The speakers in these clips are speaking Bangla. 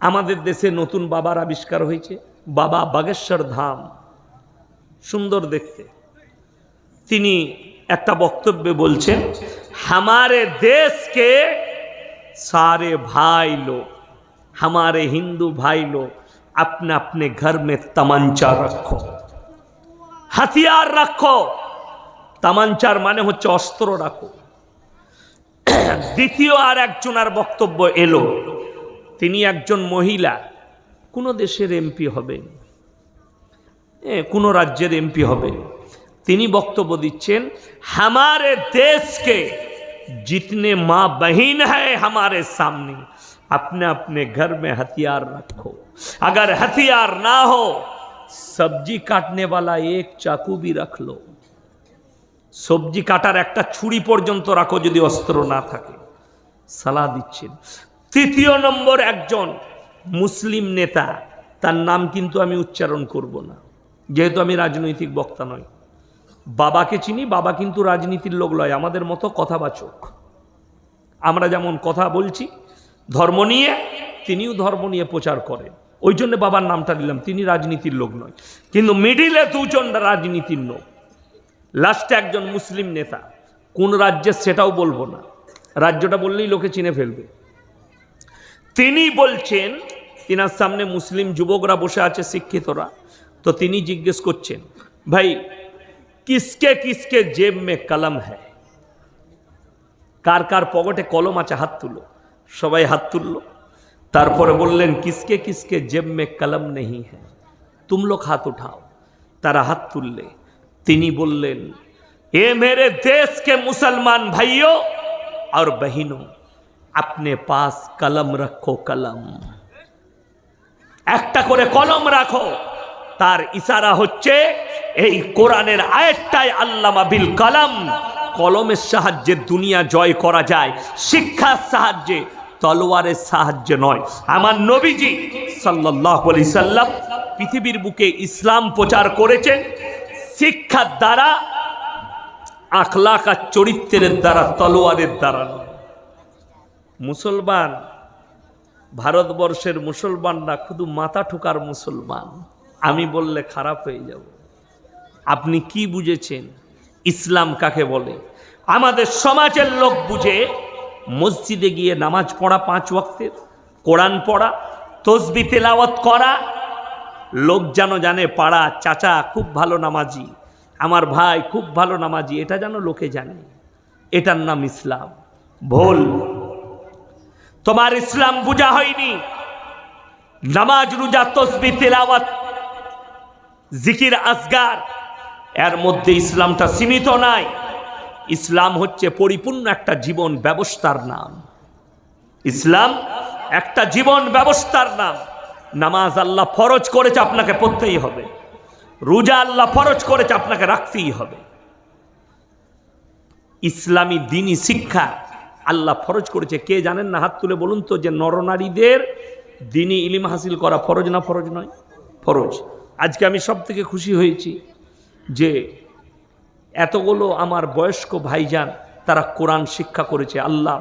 আমাদের দেশে নতুন বাবার আবিষ্কার হয়েছে বাবা বাগেশ্বর ধাম সুন্দর দেখতে তিনি একটা বক্তব্যে বলছেন हमारे देश के सारे भाई लोग हमारे हिंदू भाई लोग अपने अपने घर में तमंचा रखो হাতিয়ার রাখো তামাঞ্চার মানে হচ্ছে অস্ত্র রাখো দ্বিতীয় আর একজনার বক্তব্য এলো তিনি একজন মহিলা কোনো দেশের এমপি হবেন এ, কোনো রাজ্যের এমপি হবেন তিনি বক্তব্য দিচ্ছেন हमारे देश के जितने माँ बहन है हमारे सामने अपने अपने घर में हथियार रखो अगर हथियार ना हो सब्जी काटने वाला एक चाकू भी रख लो সবজি কাটার একটা ছুরি পর্যন্ত রাখো যদি অস্ত্র না থাকে সালা দিচ্ছেন তৃতীয় নম্বর একজন মুসলিম নেতা, তার নাম কিন্তু আমি উচ্চারণ করব না। যেহেতু আমি রাজনৈতিক বক্তা নয় বাবাকে চিনি, বাবা কিন্তু রাজনীতির লোক লয়, আমাদের মতো কথাবাচক। আমরা যেমন কথা বলছি, ধর্ম নিয়ে, তিনিও ধর্ম নিয়ে প্রচার করেন। ওই জন্য বাবার নামটা দিলাম, তিনি রাজনীতির লোক নয়। কিন্তু মিডিলে দুজন রাজনীতির লোক। লাস্টে একজন মুসলিম নেতা। কোন রাজ্যের সেটাও বলব না। রাজ্যটা বললেই লোকে চিনে ফেলবে। তিনি বলছেন, তিনার সামনে মুসলিম যুবকরা বসে আছে, শিক্ষিতরা। তো তিনি জিজ্ঞেস করছেন, ভাই, কিসকে কিসকে জেব মে কলম হ্যাঁ কার কার পকেটে কলম আছে, হাত তুলো। সবাই হাত তুললো। তারপরে বললেন, কিসকে কিসকে জেব মে কলম নেই হ্যাঁ তুম লোক হাত উঠাও। তারা হাত তুললে। তিনি বললেন, এ মেরে দেশকে মুসলমান ভাইও আর বহিনও আপনি পাস কলম রাখো কলম একটা করে কলম রাখো। তার ইশারা হচ্ছে, এই কোরআনের আয়েরটাই আল্লামা বিল কলম কলমের সাহায্যে দুনিয়া জয় করা যায়। শিক্ষার সাহায্যে, তলোয়ারের সাহায্যে নয়। আমার নবীজি সাল্লাহ আলি সাল্লাম পৃথিবীর বুকে ইসলাম প্রচার করেছেন। শিক্ষার দ্বারা আখলাক আর চরিত্রের দ্বারা, তলোয়ারের দ্বারা নয়। মুসলমান, ভারতবর্ষের মুসলমানরা শুধু মাথা ঠুকার মুসলমান। আমি বললে খারাপ হয়ে যাব। আপনি কি বুঝেছেন? ইসলাম কাকে বলে? আমাদের সমাজের লোক বুঝে মসজিদে গিয়ে নামাজ পড়া পাঁচ ওয়াক্তের, কোরআন পড়া, তসবি তেলাওয়াত করা। লোক যেন জানে, পাড়া, চাচা খুব ভালো নামাজি, আমার ভাই খুব ভালো নামাজি, এটা যেন লোকে জানে। এটার নাম ইসলাম। ভুল। তোমার ইসলাম বুঝা হয়নি। নামাজ, রোজা, তসবি, তেলাওয়াত, জিকির আসগার এর মধ্যে ইসলামটা সীমিত নাই। ইসলাম হচ্ছে পরিপূর্ণ একটা জীবন ব্যবস্থার নাম। ইসলাম একটা জীবন ব্যবস্থার নাম। নামাজ আল্লাহ ফরজ করেছে আপনাকে পড়তেই হবে। রোজা আল্লাহ ফরজ করেছে আপনাকে রাখতেই হবে। ইসলামী দিনই শিক্ষা। আল্লাহ ফরজ করেছে। কে জানেন না? হাত তুলে বলুন তো যে নরনারীদের দিনই ইলিম হাসিল করা ফরজ না ফরজ নয়? ফরজ। আজকে আমি সব থেকে খুশি হয়েছি যে এতগুলো আমার বয়স্ক ভাইজান তারা কোরআন শিক্ষা করেছে। আল্লাহ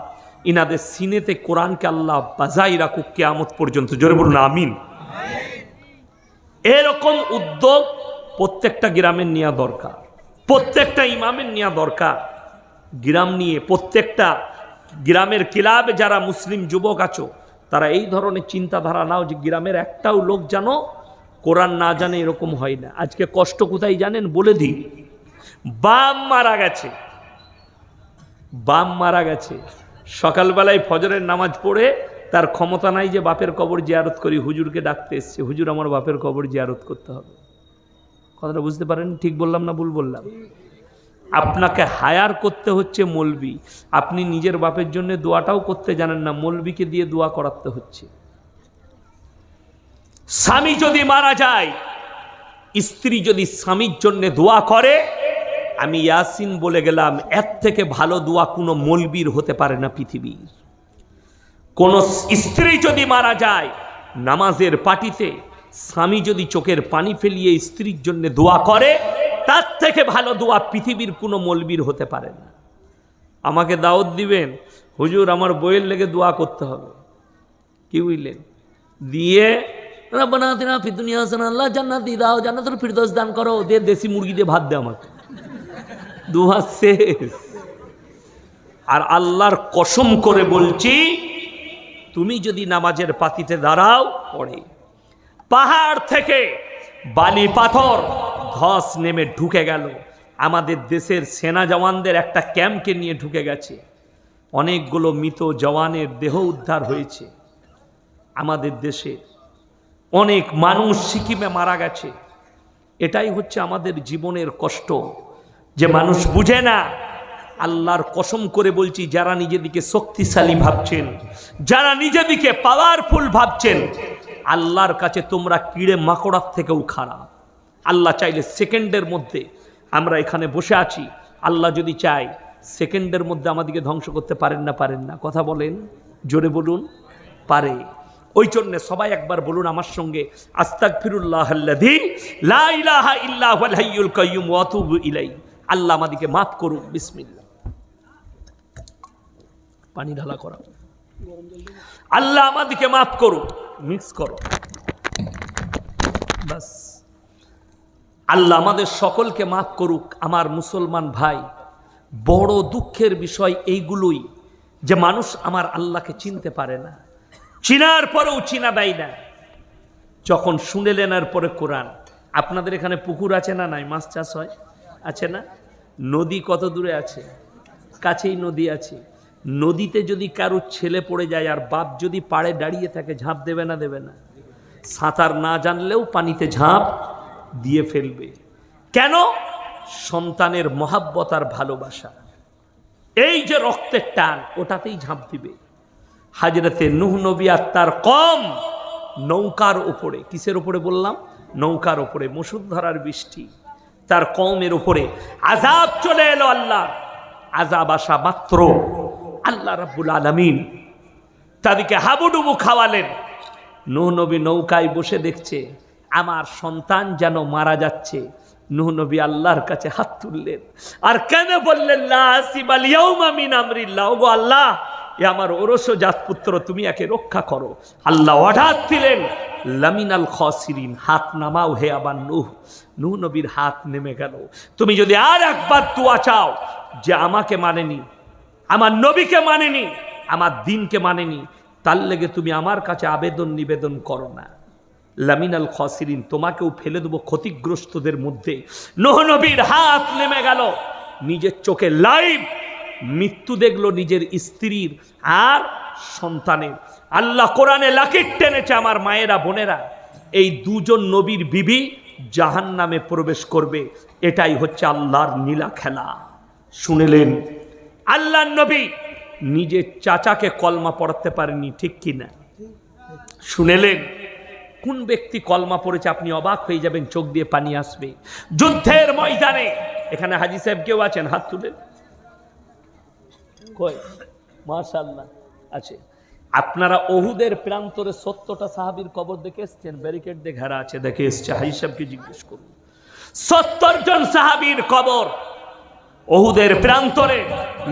ইনাদের সিনেতে কোরআনকে আল্লাহ বাজাই রাখুক কেয়ামত পর্যন্ত। জোরে বলুন, আমিন। এরকম উদ্যোগ প্রত্যেকটা গ্রামের নেওয়া দরকার। প্রত্যেকটা ইমামের নেওয়া দরকার। গ্রাম নিয়ে প্রত্যেকটা গ্রামের ক্লাবে যারা মুসলিম যুবক আছো, তারা এই ধরনের চিন্তাধারা নাও যে গ্রামের একটাও লোক জানো কোরআন না জানে এরকম হয় না। আজকে কষ্ট কোথায় জানেন? বলে দিই। বাম মারা গেছে। বাম মারা গেছে। সকালবেলায় ফজরের নামাজ পড়ে তার ক্ষমতা নাই যে বাপের কবর জিয়ারত করি, হুজুরকে ডাকতে এসছে, হুজুর, আমার বাপের কবর জিয়ারত করতে হবে। কথাটা বুঝতে পারেন? ঠিক বললাম না ভুল বললাম? আপনাকে হায়ার করতে হচ্ছে মলবি। আপনি নিজের বাপের জন্য দোয়াটাও করতে জানেন না, মলবিকে দিয়ে দোয়া করাতে হচ্ছে। স্বামী যদি মারা যায়, স্ত্রী যদি স্বামীর জন্য দোয়া করে, আমি ইয়াসিন বলে গেলাম, এর থেকে ভালো দোয়া কোনো মলবির হতে পারে না পৃথিবীর। কোন স্ত্রী যদি মারা যায়, নামাজের পাটিতে স্বামী যদি চোখের পানি ফেলিয়ে স্ত্রীর জন্য দোয়া করে তার থেকে ভালো দোয়া পৃথিবীর কোনো মলবির হতে পারে না। আমাকে দাওয়াত দিবেন, হুজুর আমার বইয়ের লেগে দোয়া করতে হবে। কি বুঝলেন? দিয়ে, রব্বানা আতিনা ফিদ দুনিয়া আল্লাহ জান্নাত দিয়ে দাও জান্নাতুল ফিরদৌস দান করো দিয়ে দেশি মুরগি দিয়ে ভাত দে আমাকে। দুহাত শেষ। আর আল্লাহর কসম করে বলছি, তুমি যদি নামাজের পাতিতে দাঁড়াও, পড়ে। পাহাড় থেকে বালি পাথর ধস নেমে ঢুকে গেল। আমাদের দেশের সেনা জওয়ানদের একটা ক্যাম্পকে নিয়ে ঢুকে গেছে। অনেকগুলো মৃত জওয়ানের দেহ উদ্ধার হয়েছে। আমাদের দেশে অনেক মানুষ সিকিমে মারা গেছে। এটাই হচ্ছে আমাদের জীবনের কষ্ট। যে মানুষ বুঝে না, আল্লাহর কসম করে বলছি, যারা নিজেদিকে শক্তিশালী ভাবছেন, যারা নিজেদিকে পাওয়ারফুল ভাবছেন, আল্লাহর কাছে তোমরা কিড়ে মাকড়ার থেকেও খারাপ। আল্লাহ চাইলে সেকেন্ডের মধ্যে আমরা এখানে বসে আছি। আল্লাহ যদি চায়, সেকেন্ডের মধ্যে আমাদেরকে ধ্বংস করতে পারেন না পারেন না। কথা বলেন, জোরে বলুন, পারে। ওই জন্যে সবাই একবার বলুন আমার সঙ্গে আস্তাক ফিরুল্লাহ ইলাই আল্লাহ আমাদেরকে মাফ করুন বিসমিল্লা পানি ঢালা করা। আল্লাহ আমাদেরকে মাফ করুন, মিক্স করো। বাস। আল্লাহ আমাদের সকলকে মাফ করুক, আমার মুসলমান ভাই। বড় দুঃখের বিষয় এইগুলোই যে মানুষ আমার আল্লাহকে চিনতে পারে না। চিনার পরেও চিনা দেয় না। যখন শুনে নেনার পরে কোরআন। আপনাদের এখানে পুকুর আছে না নাই? মাছ চাষ হয়? আছে না? নদী কত দূরে আছে? কাছেই নদী আছে। নদীতে যদি কারোর ছেলে পড়ে যায় আর বাপ যদি পাড়ে দাঁড়িয়ে থাকে, ঝাঁপ দেবে না দেবে না। সাঁতার না জানলেও পানিতে ঝাঁপ দিয়ে ফেলবে। কেন? সন্তানের মহাব্বত আর ভালোবাসা। এই যে রক্তের টান, ওটাতেই ঝাঁপ দিবে। হাজরাতে নুহ নবী আর তার কম নৌকার ওপরে কিসের ওপরে বললাম? নৌকার ওপরে মুসুদ্ধরার বৃষ্টি। তার কমের ওপরে আজাব চলে এলো আল্লাহ। আজাব আসা মাত্র আল্লাহ রাব্বুল আলমিন তাদেরকে হাবুডুবু খাওয়ালেন। নুহ নবী নৌকায় বসে দেখছে আমার সন্তান যেন মারা যাচ্ছে। নুহ নবী আল্লাহর কাছে হাত তুললেন। আর কেন বললেন আল্লাহ, এ আমার ওরস জাতপুত্র, তুমি একে রক্ষা করো। আল্লাহ অর্ডার দিলেন, লামিনাল খসিরিন, হাত নামাও হে আবার নুহ। নুহ নবীর হাত নেমে গেল। তুমি যদি আর একবার দোয়া চাও যে আমাকে মানেনি, আমার নবীকে মানেনি, আমার দিনকে মানেনি, তার লেগে তুমি আমার কাছে আবেদন নিবেদন করো না। লামিনাল খসিরিন, তোমাকেও ফেলে দেবো ক্ষতিগ্রস্তদের মধ্যে। নোহ নবীর হাত নেমে গেল, নিজের চোখে লাইভ, মৃত্যু দেখল নিজের স্ত্রীর আর সন্তানের। আল্লাহ কোরআনে লাকির টেনেছে আমার মায়েরা, বোনেরা, এই দুজন নবীর বিবি জাহান নামে প্রবেশ করবে, এটাই হচ্ছে আল্লাহর নীলা খেলা। শুনেলেন আল্লাহ নবী নিজের চাচাকে কলমা পড়াতে পারেনি ঠিক কিনা? শুনেলেন কোন ব্যক্তি কলমা পড়েছে আপনি অবাক হয়ে যাবেন, চোখ দিয়ে পানি আসবে। যুদ্ধের ময়দানে, এখানে হাজি সাহেব কেউ আছেন? হাত তুলে। কই? আছে আপনারা অহুদের প্রান্তরে সত্যটা সাহাবীর কবর দেখে এসছেন? ব্যারিকেড দিয়ে ঘেরা আছে, দেখে এসছে। হাজি সাহেবকে জিজ্ঞেস করুন। সত্তর জন সাহাবীর কবর অহুদের প্রান্তরে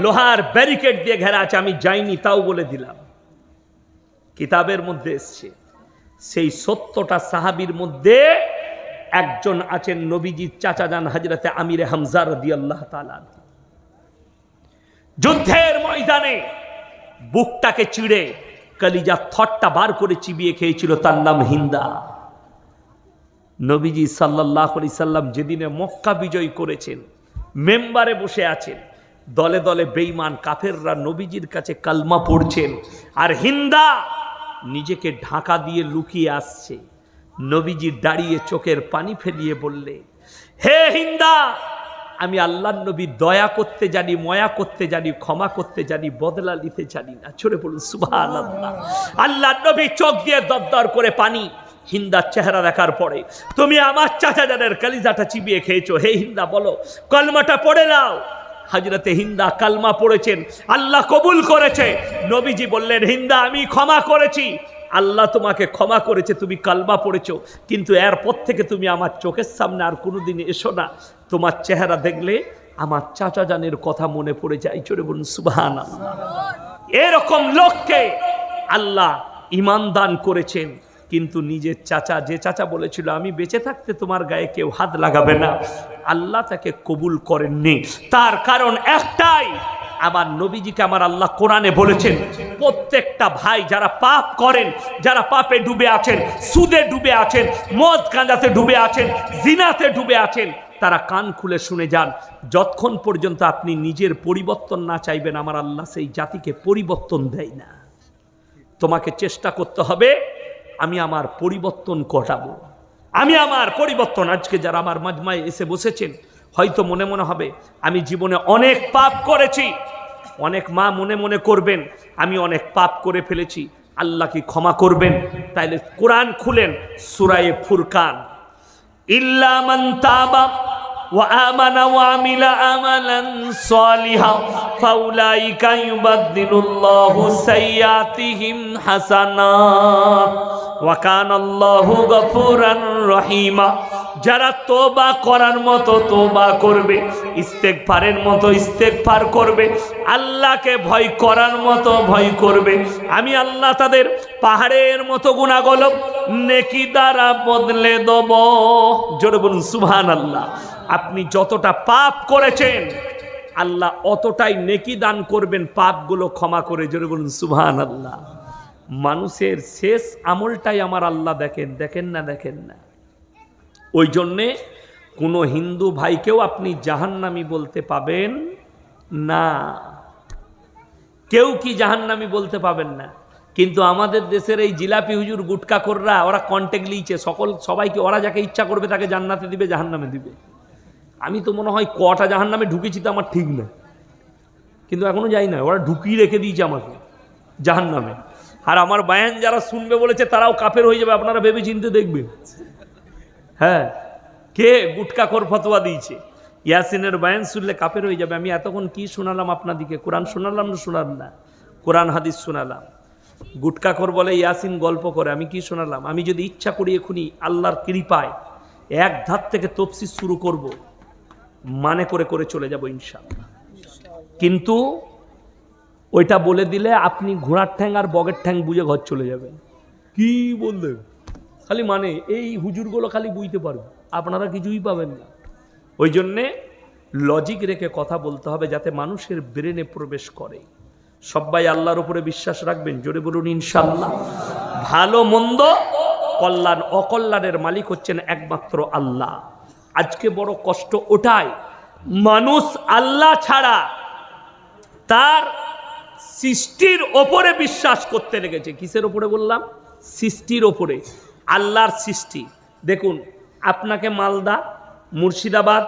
লোহার ব্যারিকেড দিয়ে ঘেরা আছে, আমি যাইনি, তাও বলে দিলাম। কিতাবের মধ্যে এসছে। সেই সত্যটা সাহাবির মধ্যে একজন আছেন নবীজির চাচা যান হাজরাতে আমিরে হামজার আল্লাহ যুদ্ধের ময়দানে বুকটাকে চিড়ে কালিজা থটটা বার করে চিবিয়ে খেয়েছিল, তার নাম হিন্দা। নবীজি সাল্লাহ সাল্লাম যেদিনে মক্কা বিজয় করেছেন, মেম্বারে বসে আছেন, দলে দলে বেইমান কাফেররা নবীজির কাছে কালমা পড়ছেন, আর হিন্দা নিজেকে ঢাকা দিয়ে লুকিয়ে আসছে। নবীজি দাঁড়িয়ে চোখের পানি ফেলিয়ে বললে, হে হিন্দা, আমি আল্লাহ নবী দয়া করতে জানি, ময়া করতে জানি, ক্ষমা করতে জানি, বদলা নিতে জানি না। ছোড়ে বলুন সুবাহ আল্লাহ আল্লাহ নবী চোখ দিয়ে দরদর করে পানি হিন্দার চেহারা দেখার পরে, তুমি আমার চাচা জানের কালিজাটা চিবিয়ে খেয়েছো। হে হিন্দা, বলো, কলমাটা পড়ে নাও। হাজরতে হিন্দা কালমা পড়েছেন, আল্লাহ কবুল করেছে। নবীজি বললেন, হিন্দা, আমি ক্ষমা করেছি। আল্লাহ তোমাকে ক্ষমা করেছে, তুমি কালমা পড়েছ, কিন্তু এরপর থেকে তুমি আমার চোখের সামনে আর কোনোদিন এসো না। তোমার চেহারা দেখলে আমার চাচা জানের কথা মনে পড়ে যায় চলে বলুন সুবাহান এরকম লোককে আল্লাহ ইমান দান করেছেন। কিন্তু নিজের চাচা, যে চাচা বলেছিল, আমি বেঁচে থাকতে তোমার গায়ে কেউ হাত লাগাবে না। আল্লাহ তাকে কবুল করেননি। তার কারণ একটাই, আমার নবীজিকে আমার আল্লাহ কোরআনে বলেছেন, প্রত্যেকটা ভাই যারা পাপ করেন, যারা পাপে ডুবে আছেন, সুদে ডুবে আছেন, মদ গাঁজাতে ডুবে আছেন, জিনাতে ডুবে আছেন, তারা কান খুলে শুনে যান। যতক্ষণ পর্যন্ত আপনি নিজের পরিবর্তন না চাইবেন, আমার আল্লাহ সেই জাতিকে পরিবর্তন দেয় না। তোমাকে চেষ্টা করতে হবে আমি আমার পরিবর্তন ঘটাবো। আমি আমার পরিবর্তন। আজকে যারা আমার মাজমায় এসে বসেছেন, হয়তো মনে মনে হবে, আমি জীবনে অনেক পাপ করেছি। অনেক মা মনে মনে করবেন, আমি অনেক পাপ করে ফেলেছি। আল্লাহ কি ক্ষমা করবেন? তাইলে কোরআন খুলেন, সুরায়ে ফুরকান। ইল্লা মান তাবা। وآمن وعمل عملا صالحا فأولئك يبدل الله سيئاتهم حسنات وكان الله غفورا رحيما যারা তোবা করার মতো তোবা করবে ইস্তেকফারের মতো ইস্তেকফার করবে আল্লাহকে ভয় করার মতো ভয় করবে আমি আল্লাহ তাদের পাহাড়ের মতো গুণাগলব নেকি দ্বারা বদলে দেব জোরে বলুন সুবহান আল্লাহ আপনি যতটা পাপ করেছেন, আল্লাহ অতটাই নেকি দান করবেন, পাপগুলো ক্ষমা করে জোরে বলুন সুবহান আল্লাহ মানুষের শেষ আমলটাই আমার আল্লাহ দেখেন দেখেন না দেখেন না। ওই জন্যে কোনো হিন্দু ভাইকেও আপনি জাহান্নামি বলতে পাবেন না। কেউ কি জাহান্নামি বলতে পাবেন না? কিন্তু আমাদের দেশের এই জিলাপি হুজুর, গুটকা কররা ওরা কন্টেক্ট লিয়েছে সকল, সবাইকে, ওরা যাকে ইচ্ছা করবে তাকে জান্নাতে দিবে, জাহান্নামে দিবে। আমি তো মনে হয় কটা জাহান্নামে ঢুকেছি তো আমার ঠিক না কিন্তু এখনও যাই না, ওরা ঢুকিয়ে রেখে দিয়েছে আমাকে, জাহান্নামে। আর আমার বায়ান যারা শুনবে বলেছে, তারাও কাফের হয়ে যাবে, আপনারা ভেবে চিনতে দেখবেন হ্যাঁ কে গুটকা কর ফতোয়া দিয়েছে? ইয়াসিনের বায়ান শুনলে কাপের হয়ে যাবে, আমি এতক্ষণ কি শোনালাম আপনাদিকে? কোরআন শোনালাম না শোনালাম না? কোরআন হাদিস শোনালাম। গুটকাখর বলে, ইয়াসিন গল্প করে, আমি কি শোনালাম? আমি যদি ইচ্ছা করি এখনই আল্লাহর কৃপায় এক ধার থেকে তফসির শুরু করব। মানে করে করে চলে যাব ইনশাআল্লাহ। কিন্তু ওইটা বলে দিলে আপনি ঘোড়ার ঠ্যাং আর বগের ঠ্যাং বুঝে ঘর চলে যাবেন। কি বললেন খালি মানে এই হুজুরগুলো খালি বুঝতে পারবে আপনারা কিছুই পাবেন না। ওই জন্যে লজিক রেখে কথা বলতে হবে যাতে মানুষের ব্রেনে প্রবেশ করে। সবাই আল্লাহর উপরে বিশ্বাস রাখবেন জোরে বলুন ইনশাল্লাহ ভালো মন্দ কল্যাণ অকল্যাণের মালিক হচ্ছেন একমাত্র আল্লাহ। আজকে বড় কষ্ট ওটাই। মানুষ আল্লাহ ছাড়া তার সৃষ্টির ওপরে বিশ্বাস করতে লেগেছে। কিসের ওপরে বললাম? সৃষ্টির ওপরে। আল্লাহর সৃষ্টি। দেখুন, আপনাকে মালদা, মুর্শিদাবাদ